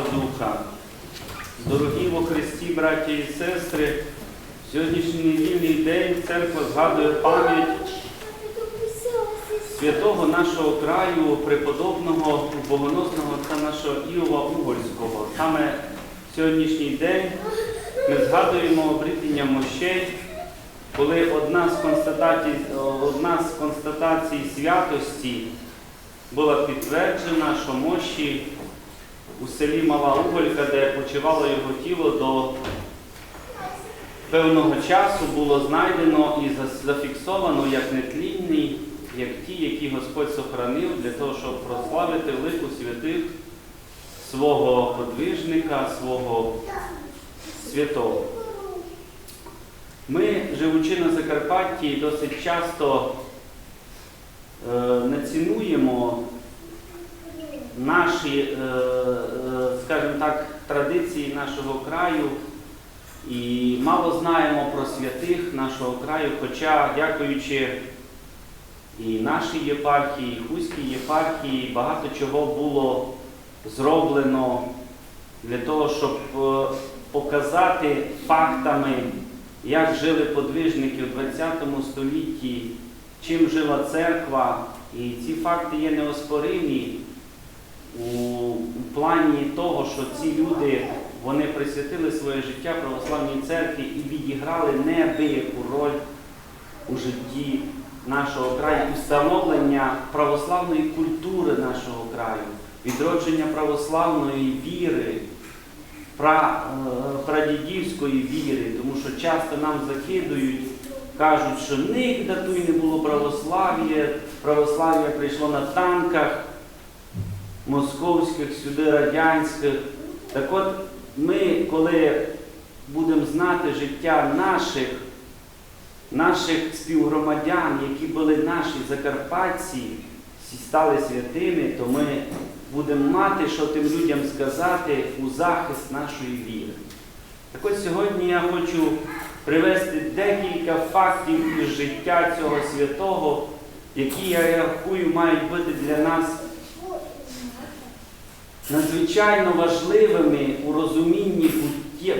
Святого Духа. Дорогі во Христі, браті і сестри, в сьогоднішній недільний день церква згадує пам'ять святого нашого краю, преподобного богоносного отця нашого Іова Угольського. Саме в сьогоднішній день ми згадуємо обрітення мощей, коли одна з констатацій, одна з констатацій святості була підтверджена, що мощі у селі Мала Уголька, де почивало його тіло до певного часу, було знайдено і зафіксовано як нетлінний, як ті, які Господь сохранив для того, щоб прославити велику святих свого подвижника, свого святого. Ми, живучи на Закарпатті, досить часто е, не цінуємо наші, е, е, скажімо так, традиції нашого краю і мало знаємо про святих нашого краю, хоча, дякуючи і нашій єпархії, і Хуській єпархії, багато чого було зроблено для того, щоб е, показати фактами, як жили подвижники в ХХ столітті, чим жила церква. І ці факти є неоспоримі у, у плані того, що ці люди вони присвятили своє життя православній церкві і відіграли неабияку роль у житті нашого краю і встановлення православної культури нашого краю, відродження православної віри, пра, е, прадідівської віри, тому що часто нам закидують, кажуть, що нігде тут не було православ'я, православ'я прийшло на танках московських, сюди радянських. Так от ми, коли будемо знати життя наших, наших співгромадян, які були наші закарпатці, всі стали святими, то ми будемо мати, що тим людям сказати у захист нашої віри. Так от сьогодні я хочу привести декілька фактів із життя цього святого, які я рахую мають бути для нас надзвичайно важливими у розумінні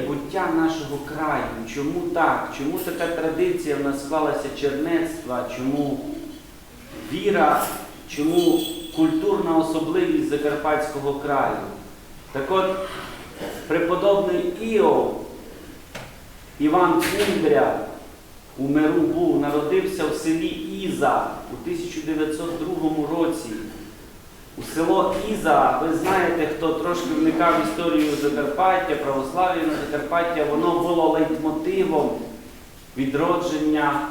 буття, нашого краю. Чому так? Чому така традиція в нас склалася чернецтва? Чому віра, чому культурна особливість Закарпатського краю? Так от, преподобний Іов Іван Кундря у миру був, народився в селі Іза у 1902 році. У село Іза, ви знаєте, хто трошки вникав в історію Закарпаття, православ'я Закарпаття, воно було лейтмотивом відродження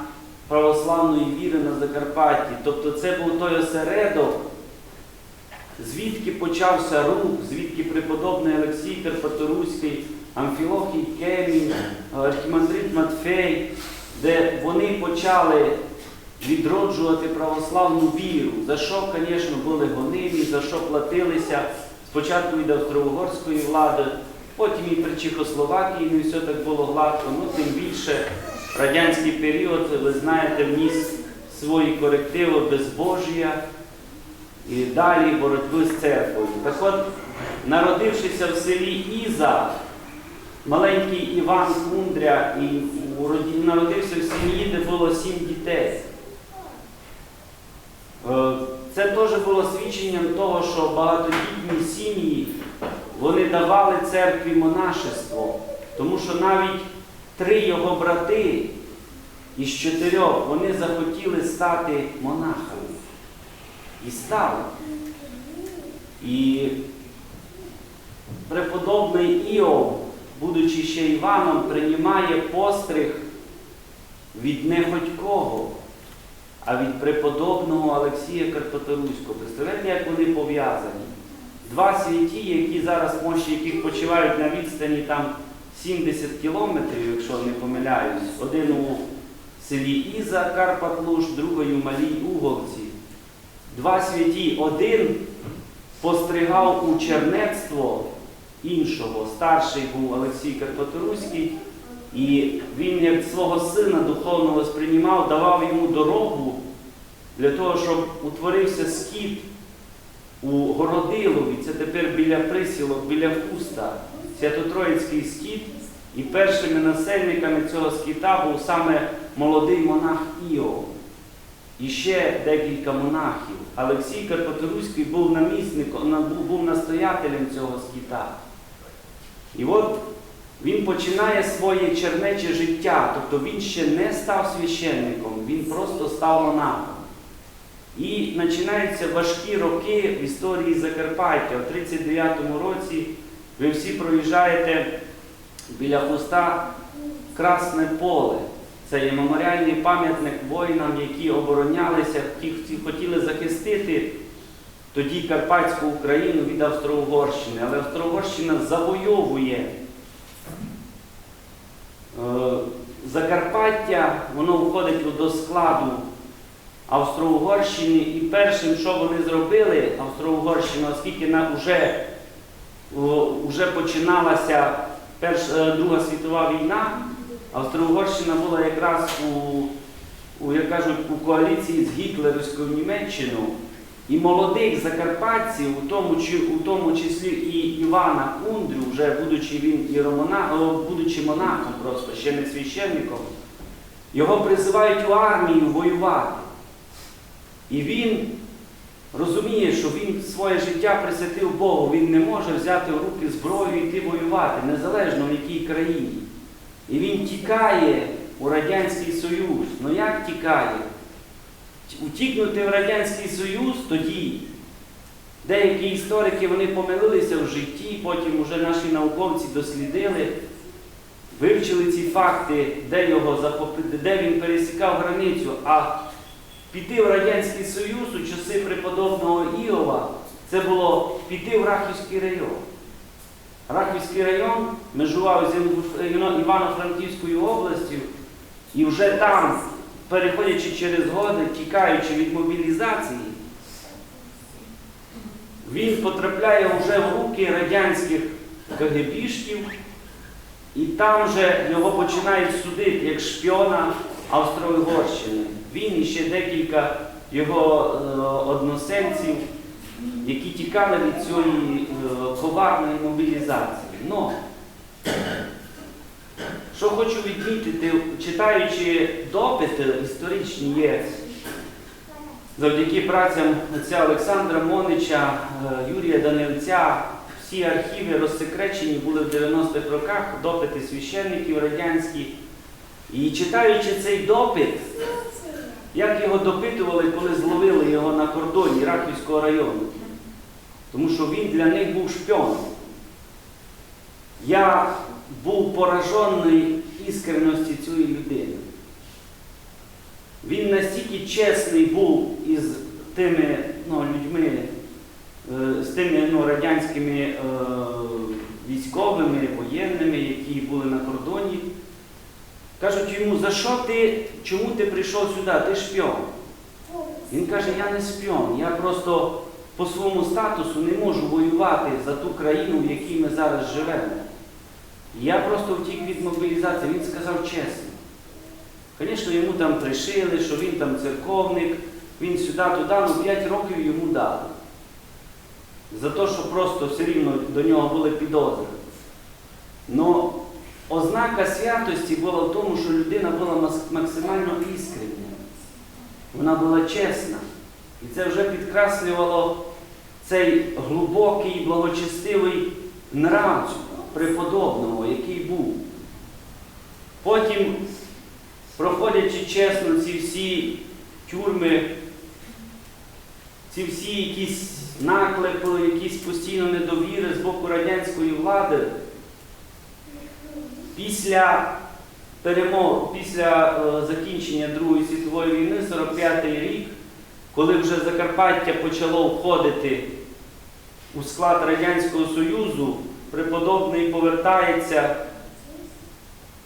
православної віри на Закарпатті. Тобто це був той осередок, звідки почався рух, звідки преподобний Олексій Карпаторуський, Амфілохій Кемінь, Архімандрит Матфей, де вони почали відроджувати православну віру, за що, звісно, були гониві, за що платилися спочатку від австро-угорської влади, потім і при Чехословакії не все так було гладко. Ну, тим більше радянський період, ви знаєте, вніс свої корективи безбожія і далі боротьби з церквою. Так от, народившися в селі Іза, маленький Іван Кундря і народився в сім'ї, де було сім дітей. Е, Це теж було свідченням того, що багатодітні сім'ї вони давали церкві монашество, тому що навіть три його брати із чотирьох вони захотіли стати монахами. І стали. І преподобний Іов, будучи ще Іваном, приймає постриг від не хоть кого, а від преподобного Олексія Карпаторуського. Представляєте, як вони пов'язані? Два святі, які зараз мощі, яких почувають на відстані там 70 кілометрів, якщо не помиляюсь, один у селі Іза Карпат Луж, другий у Малій Уголці. Два святі, один постригав у чернецтво іншого. Старший був Олексій Карпаторуський, і він як свого сина духовного сприймав, давав йому дорогу для того, щоб утворився скіт у Городилові, це тепер біля присілок, біля Хуста, Свято-Троїцький скіт. І першими насельниками цього скіта був саме молодий монах Іов. І ще декілька монахів. Олексій Карпаторуський був намісником, був настоятелем цього скіта. І от він починає своє чернече життя, тобто він ще не став священником, він просто став монахом. І починаються важкі роки в історії Закарпаття. У 39-му році ви всі проїжджаєте біля хуста Красне поле. Це є меморіальний пам'ятник воїнам, які оборонялися, ті, хотіли захистити тоді Карпатську Україну від Австро-Угорщини. Але Австро-Угорщина завойовує Закарпаття, воно входить до складу Австро-Угорщини. І першим, що вони зробили, Австро-Угорщина, оскільки вже, вже починалася Перш, е, Друга світова війна, Австро-Угорщина була якраз у, у, як кажуть, у коаліції з гітлерівською Німеччиною. І молодих закарпатців, у тому, у тому числі і Івана Кундрю, вже будучи він іеромона- о, будучи монахом просто, ще не священником, його призивають у армію воювати. І він розуміє, що він своє життя присвятив Богу, він не може взяти в руки зброю і йти воювати, незалежно в якій країні. І він тікає у Радянський Союз. Ну як тікає? Утікнути в Радянський Союз тоді. Деякі історики вони помилилися в житті, потім вже наші науковці дослідили, вивчили ці факти, де його захопити, де він пересікав границю. А піти в Радянський Союз у часи преподобного Іова це було піти в Рахівський район. Рахівський район межував з Івано- Івано-Франківською областю, і вже там, переходячи через годи, тікаючи від мобілізації, він потрапляє вже в руки радянських КГБшків, і там вже його починають судити як шпіона Австро-Угорщини. Він і ще декілька його е, односельців, які тікали від цієї е, коварної мобілізації. Но, що хочу відмітити, читаючи допити історичні є завдяки працям отця Олександра Монича, е, Юрія Данилця, всі архіви розсекречені були в 90-х роках, допити священників радянські. І читаючи цей допит, як його допитували, коли зловили його на кордоні Рахівського району. Тому що він для них був шпіоном. Я був поражений іскренності цієї людини. Він настільки чесний був із тими ну, людьми, е, з тими ну, радянськими е, військовими, воєнними, які були на кордоні. Кажуть йому, за що ти, чому ти прийшов сюди? Ти шпіон. Він каже, я не шпіон, я просто по своєму статусу не можу воювати за ту країну, в якій ми зараз живемо. Я просто втік від мобілізації, він сказав чесно. Звісно, йому там пришили, що він там церковник, він сюди-туди, ну 5 років йому дали. За те, що просто все рівно до нього були підозри. Но ознака святості була в тому, що людина була максимально іскрення. Вона була чесна. І це вже підкреслювало цей глибокий, благочестивий нрав преподобного, який був. Потім, проходячи чесно ці всі тюрми, ці всі якісь наклепи, якісь постійно недовіри з боку радянської влади, після перемог, після е, закінчення Другої світової війни, 45-й рік, коли вже Закарпаття почало входити у склад Радянського Союзу, преподобний повертається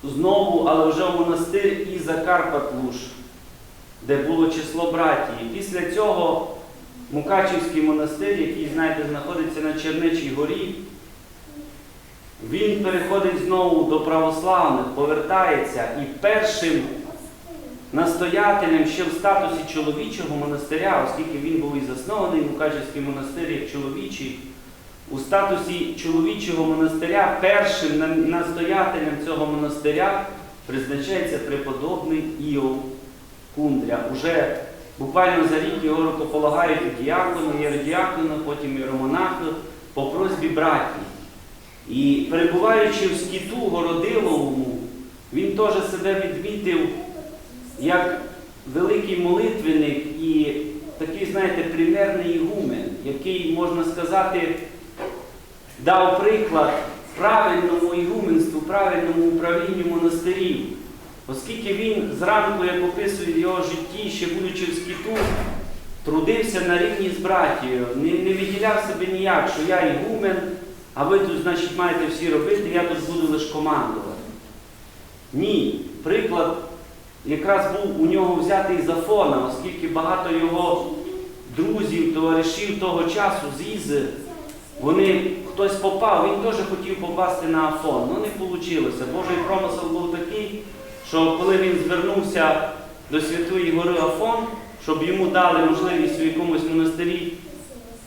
знову, але вже в монастир і Закарпат-Луж, де було число братії. Після цього Мукачівський монастир, який, знаєте, знаходиться на Чернечій горі, він переходить знову до православних, повертається і першим настоятелем ще в статусі чоловічого монастиря, оскільки він був і заснований Мукачевський монастир як чоловічий, у статусі чоловічого монастиря першим настоятелем цього монастиря призначається преподобний Іов Кундря. Уже буквально за рік його рукополагають діакону, єродіакону, потім іеромонаху по просьбі братів. І перебуваючи в скіту Городиловому, він теж себе відмітив як великий молитвенник і такий, знаєте, примерний ігумен, який, можна сказати, дав приклад правильному ігуменству, правильному управлінню монастирів. Оскільки він зранку, як описує в його житті, ще будучи в скіту, трудився на рівні з братією, не, не виділяв себе ніяк, що я ігумен, а ви тут, значить, маєте всі робити, я тут буду лише командувати. Ні, приклад якраз був у нього взятий з Афона, оскільки багато його друзів, товаришів того часу з Ізи, вони хтось попав, він теж хотів попасти на Афон. Ну не вийшло. Божий промисел був такий, що коли він звернувся до Святої Гори Афон, щоб йому дали можливість у якомусь монастирі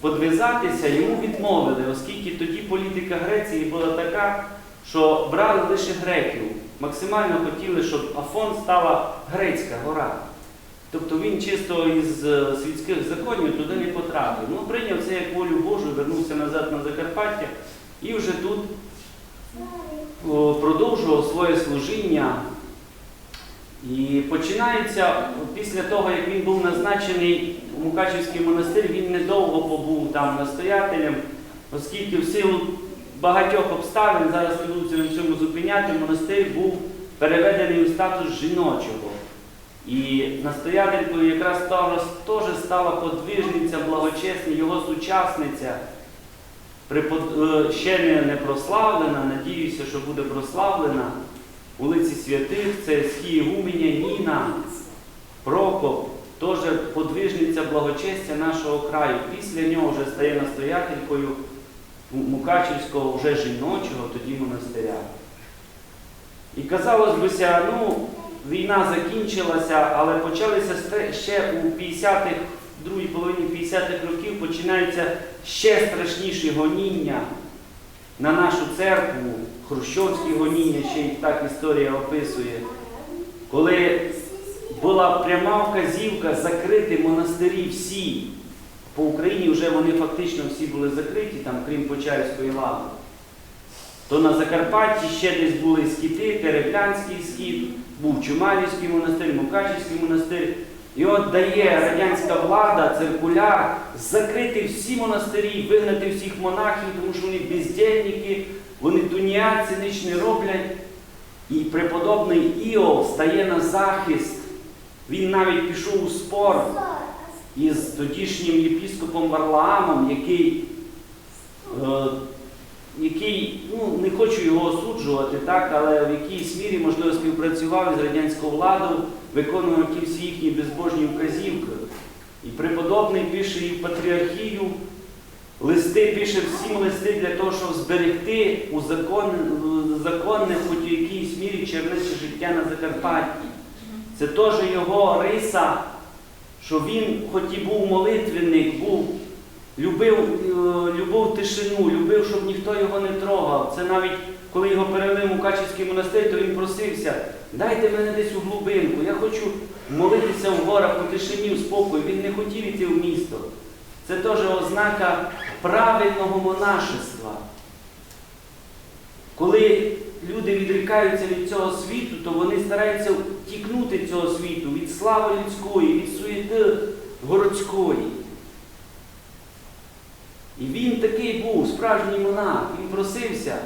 подвизатися, йому відмовили, оскільки тоді політика Греції була така, що брали лише греків. Максимально хотіли, щоб Афон стала грецька гора. Тобто він чисто із е, світських законів туди не потрапив. Ну, прийняв це як волю Божу, вернувся назад на Закарпаття і вже тут продовжував своє служіння. І починається після того, як він був назначений у Мукачівський монастир, він недовго побув там настоятелем, оскільки в силу багатьох обставин, зараз не буду цьому зупиняти, монастир був переведений у статус жіночого. І настоятелькою якраз теж стала подвижниця, благочесна, його сучасниця, е, ще не прославлена, надіюся, що буде прославлена. Вулиці Святих, це Схієгуменя Ніна, Прокоп, теж подвижниця благочестя нашого краю. Після нього вже стає настоятелькою Мукачівського вже жіночого тоді монастиря. І казалось бися, ну, війна закінчилася, але почалися ще у 50-х, другій половині 50-х років починаються ще страшніші гоніння на нашу церкву, хрущовські гоніння, ще й так історія описує, коли була пряма вказівка закрити монастирі всі. По Україні вже вони фактично всі були закриті, там, крім Почаївської лави. То на Закарпатті ще десь були скіти, Тереблянський скіт, був Чумалівський монастир, Мукачівський монастир. І от дає радянська влада, циркуляр, закрити всі монастирі, вигнати всіх монахів, тому що вони бездельники, вони туніаці, ніч не роблять. І преподобний Іов стає на захист. Він навіть пішов у спор із тодішнім єпіскопом Варлаамом, який, е, який ну, не хочу його осуджувати, так, але в якійсь мірі, можливо, співпрацював із радянською владою, виконував всі їхні безбожні вказівки. І преподобний пише і в патріархію, листи пише всім листи для того, щоб зберегти у закон, законне, хоч у якійсь мірі чернече життя на Закарпатті. Це теж його риса, що він, хоч і був молитвенник, був, любив, е, любив тишину, любив, щоб ніхто його не трогав. Це навіть коли його перевели в Мукачівський монастир, то він просився, дайте мене десь у глибинку, я хочу молитися в горах у тишині, в спокою. Він не хотів іти в місто. Це теж ознака правильного монашества. Коли люди відрікаються від цього світу, то вони стараються втікнути цього світу від слави людської, від суєти городської. І він такий був, справжній монах, він просився.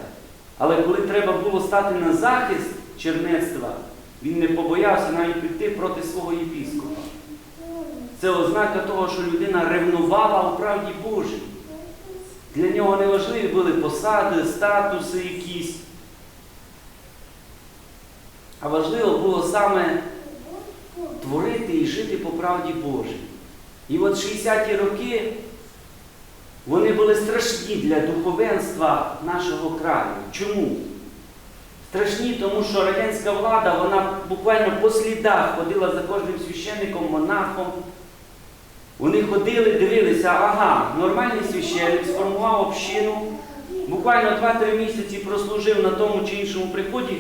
Але коли треба було стати на захист чернецтва, він не побоявся навіть піти проти свого єпіскопа. Це ознака того, що людина ревнувала у правді Божій. Для нього не важливі були посади, статуси якісь. А важливо було саме творити і жити по правді Божій. І от 60-ті роки вони були страшні для духовенства нашого краю. Чому? страшні, тому що радянська влада, вона буквально по слідах ходила за кожним священником, монахом. Вони ходили, дивилися, ага, нормальний священник сформував общину, буквально 2-3 місяці прослужив на тому чи іншому приході,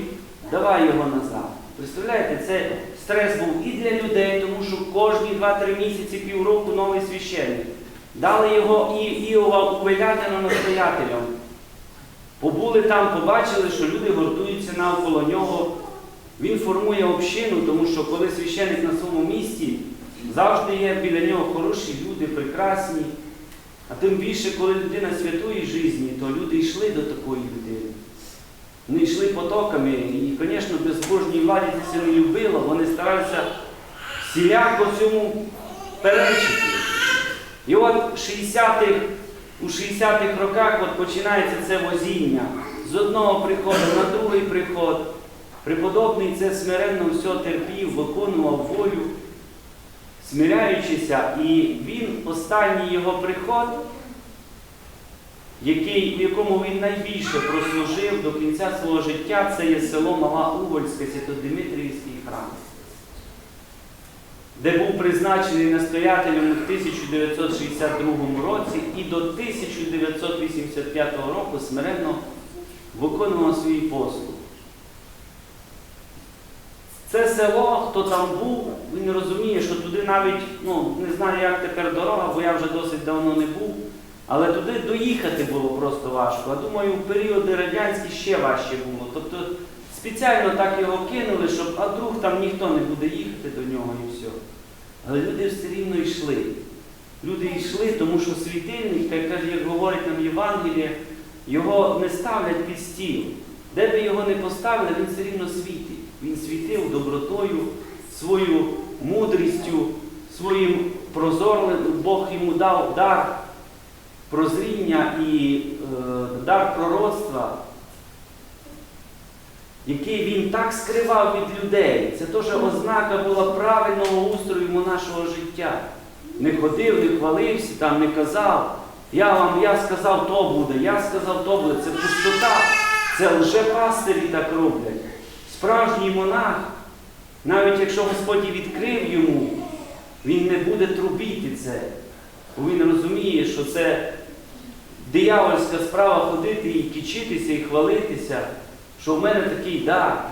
давай його назад. Представляєте, це стрес був і для людей, тому що кожні 2-3 місяці, півроку новий священник. Дали його і Іова Увелянина настоятелем. Побули там, побачили, що люди гуртуються навколо нього. Він формує общину, тому що коли священник на своєму місці, завжди є біля нього хороші люди, прекрасні. А тим більше, коли людина святої житті, то люди йшли до такої людини. Вони йшли потоками. І, звісно, безбожній владі це не любило, вони старалися всіляко цьому перечити. І от 60-х, у 60-х роках от починається це возіння. З одного приходу на другий приход. Преподобний це смиренно все терпів, виконував волю, смиряючися, і він, останній його приход, який, в якому він найбільше прослужив до кінця свого життя, це є село Мала Угольське, Святодимитріївський храм, де був призначений настоятелем у 1962 році і до 1985 року смиренно виконував свій послуг. Це село, хто там був, він розуміє, що туди навіть, ну, не знаю, як тепер дорога, бо я вже досить давно не був, але туди доїхати було просто важко. А думаю, в періоди радянські ще важче було. Тобто спеціально так його кинули, щоб а вдруг там ніхто не буде їхати до нього і все. Але люди все рівно йшли. Люди йшли, тому що світильник, як каже, як говорить нам Євангеліє, його не ставлять під стіл. Де би його не поставили, він все рівно світить. Він світив добротою, свою мудрістю, своїм прозорливим, Бог йому дав дар прозріння і е, дар пророцтва, який він так скривав від людей. Це теж ознака була правильного устрою нашого життя. Не ходив, не хвалився, там не казав. Я вам я сказав, то буде, я сказав, то буде. Це пустота. Це лжепастирі так роблять. Справжній монах, навіть якщо Господь відкрив йому, він не буде трубіти це. Бо він розуміє, що це диявольська справа ходити і кичитися, і хвалитися, що в мене такий дар.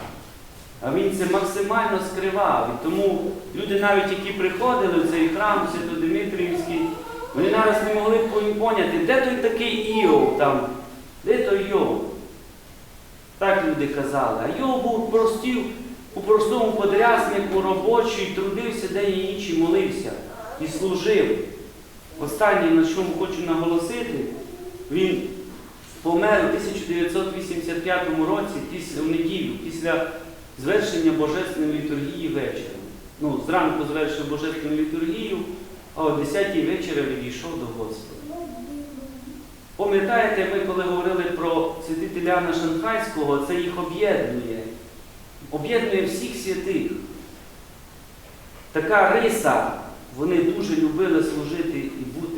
А він це максимально скривав. І тому люди, навіть які приходили в цей храм Свято-Димитріївський, вони нараз не могли поняти, де той такий Іов там, де той Йов. Так люди казали. А Йов був простів, у простому подряснику робочий, трудився день і ніч і молився і служив. Останнє, на чому хочу наголосити, він помер у 1985 році, в неділю, після звершення Божественної літургії вечором. Ну, зранку звершив Божественну літургію, а о 10 вечора відійшов до Господа. Пам'ятаєте, ми коли говорили про святителя Шанхайського, це їх об'єднує. Об'єднує всіх святих. Така риса, вони дуже любили служити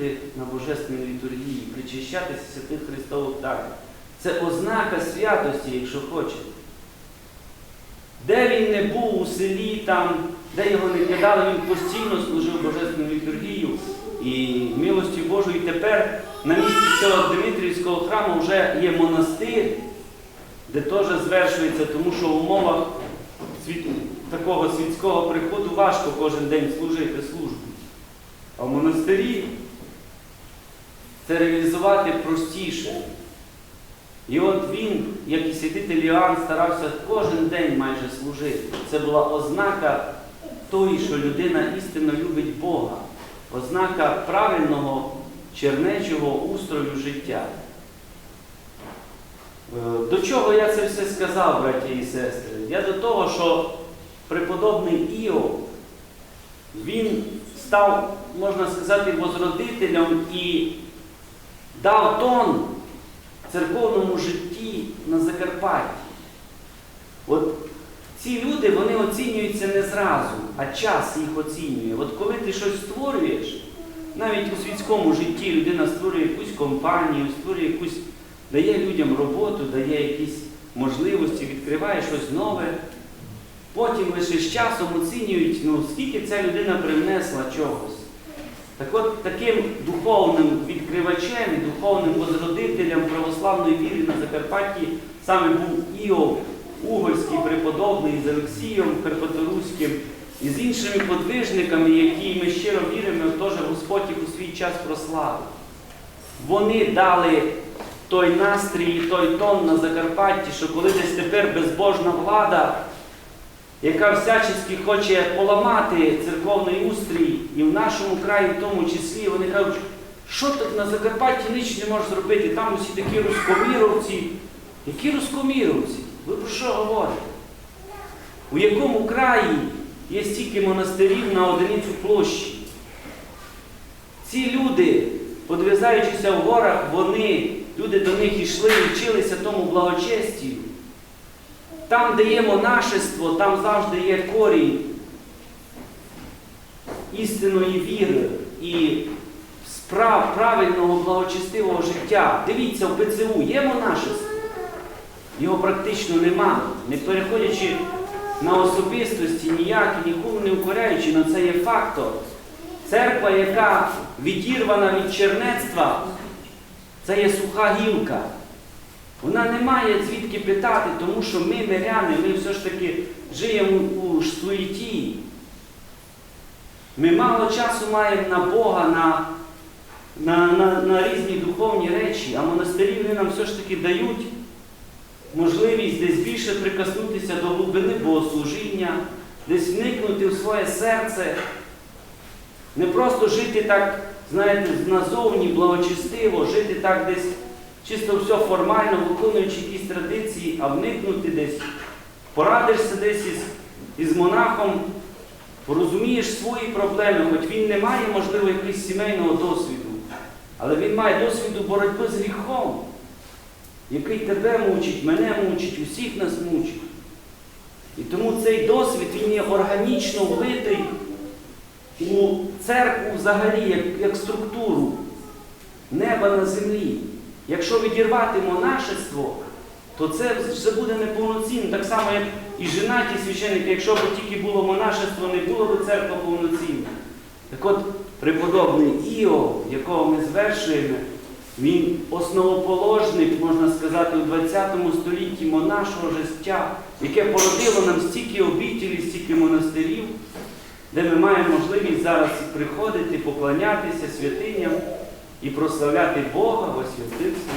бути на Божественній літургії, причащатися святих Христових тайн. Це ознака святості, якщо хочете. Де він не був у селі, там, де його не кидали, він постійно служив Божественну літургію. І милості Божої тепер на місці цього Дмитрівського храму вже є монастир, де теж звершується, тому що в умовах такого світського приходу важко кожен день служити службу. А в монастирі це реалізувати простіше. І от він, як і святитель Іоанн, старався кожен день майже служити. Це була ознака тої, що людина істинно любить Бога, ознака правильного чернечого устрою життя. Е, До чого я це все сказав, браті і сестри? Я до того, що преподобний Іов, він став, можна сказати, возродителем і дав тон церковному житті на Закарпатті. От ці люди вони оцінюються не зразу, а час їх оцінює. От коли ти щось створюєш, навіть у світському житті людина створює якусь компанію, створює якусь, дає людям роботу, дає якісь можливості, відкриває щось нове. Потім лише з часом оцінюють, ну скільки ця людина привнесла чогось. Так от таким духовним відкривачем, духовним возродителем православної віри на Закарпатті саме був Іов Угольський преподобний з Олексієм Карпаторуським і з іншими подвижниками, які ми щиро віримо, теж Господь їх у свій час прославив. Вони дали той настрій, і той тон на Закарпатті, що коли десь тепер безбожна влада, яка всячески хоче поламати церковний устрій, і в нашому краї в тому числі, вони кажуть, що тут на Закарпатті ніч не може зробити, там усі такі рускоміровці. Які рускоміровці? Ви про що говорите? У якому краї є стільки монастирів на одиницю площі? Ці люди, подвизаючися в горах, вони, люди до них йшли вчилися тому благочестію. Там, де є монашество, там завжди є корінь істинної віри і справ правильного благочестивого життя. Дивіться, в ПЦУ є монашество? Його практично нема. Не переходячи на особистості ніякі, нікому не укоряючи, але це є фактор. Церква, яка відірвана від чернецтва, це є суха гілка. Вона не має звідки питати, тому що ми, миряни, ми все ж таки живемо у суеті. Ми мало часу маємо на Бога, на, на, на, на різні духовні речі, а монастирі вони нам все ж таки дають можливість десь більше прикоснутися до глибини богослужіння, десь вникнути в своє серце, не просто жити так, знаєте, назовні благочестиво, жити так десь чисто все формально, виконуючи якісь традиції, а вникнути десь, порадишся десь із, із монахом, порозумієш свої проблеми, хоч він не має, можливо, якогось сімейного досвіду, але він має досвіду боротьби з гріхом, який тебе мучить, мене мучить, усіх нас мучить. І тому цей досвід він є органічно влитий у церкву взагалі, як, як структуру неба на землі. Якщо відірвати монашество, то це вже буде неповноцінно. Так само, як і женаті священники, якщо б тільки було монашество, не було б церква повноцінна. Так от, преподобний Іов, якого ми звершуємо, він основоположник, можна сказати, у 20 столітті монашого життя, яке породило нам стільки обітелів, стільки монастирів, де ми маємо можливість зараз приходити, поклонятися святиням і прославляти Бога во святих